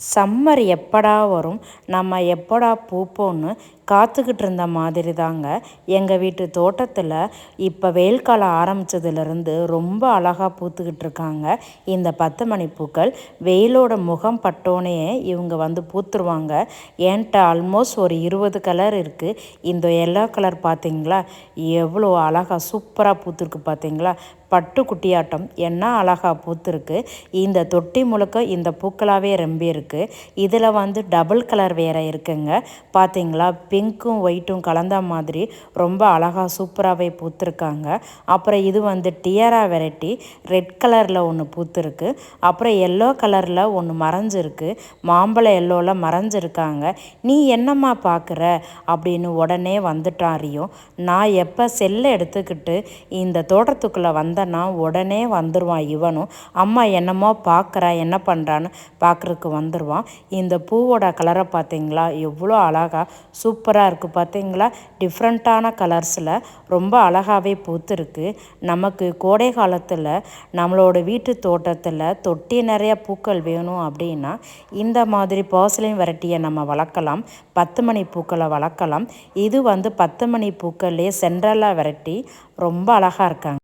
Summer எப்படா வரும்? நம்ம எப்படா பூப்போன்னு காத்துக்கிட்டு இருந்த மாதிரி தாங்க எங்கள் வீட்டு தோட்டத்தில் இப்போ வெயில் காலம் ஆரம்பித்ததுலேருந்து ரொம்ப அழகாக பூத்துக்கிட்டு இருக்காங்க. இந்த பத்து மணி பூக்கள் வெயிலோட முகம் பட்டோனே இவங்க வந்து பூத்துருவாங்க. என்கிட்ட ஆல்மோஸ்ட் ஒரு இருபது கலர் இருக்குது இந்த எல்லோ கலர் பார்த்தீங்களா எவ்வளோ அழகாக சூப்பராக பூத்துருக்கு பார்த்தீங்களா பட்டு குட்டியாட்டம் என்ன அழகாக பூத்துருக்கு. இந்த தொட்டி முழுக்க இந்த பூக்களாகவே ரொம்ப இருக்குது இதில் வந்து டபுள் கலர் வேறு இருக்குங்க. பார்த்தீங்களா பிங்க்கும் ஒயிட்டும் கலந்த மாதிரி ரொம்ப அழகாக சூப்பராகவே பூத்துருக்காங்க. அப்புறம் இது வந்து டியரா வெரைட்டி ரெட் கலரில் ஒன்று பூத்துருக்கு. அப்புறம் எல்லோ கலரில் ஒன்று மறைஞ்சிருக்கு. மாம்பழ எல்லோவில் மறைஞ்சிருக்காங்க. நீ என்னம்மா பார்க்குற அப்படின்னு உடனே வந்துட்டான் நான் எப்போ செல்லை எடுத்துக்கிட்டு இந்த தோட்டத்துக்குள்ளே வந்தேன்னா உடனே வந்துடுவான் இவனும். அம்மா என்னமோ பார்க்குறா என்ன பண்ணுறான்னு பார்க்குறதுக்கு வந்துடுவான் இந்த பூவோட கலரை பார்த்தீங்களா எவ்வளோ அழகாக சூப்பராக இருக்குது பார்த்தீங்களா டிஃப்ரெண்ட்டான கலர்ஸில் ரொம்ப அழகாகவே பூத்துருக்கு. நமக்கு கோடை காலத்தில் நம்மளோட வீட்டு தோட்டத்தில் தொட்டி நிறைய பூக்கள் வேணும் அப்படின்னா இந்த மாதிரி பர்சலின் வெரைட்டியை நம்ம வளர்க்கலாம். பத்து மணி பூக்களை வளர்க்கலாம். இது வந்து பத்து மணி பூக்கள்லேயே சென்ட்ரலாக வெரைட்டி ரொம்ப அழகாக இருக்காங்க.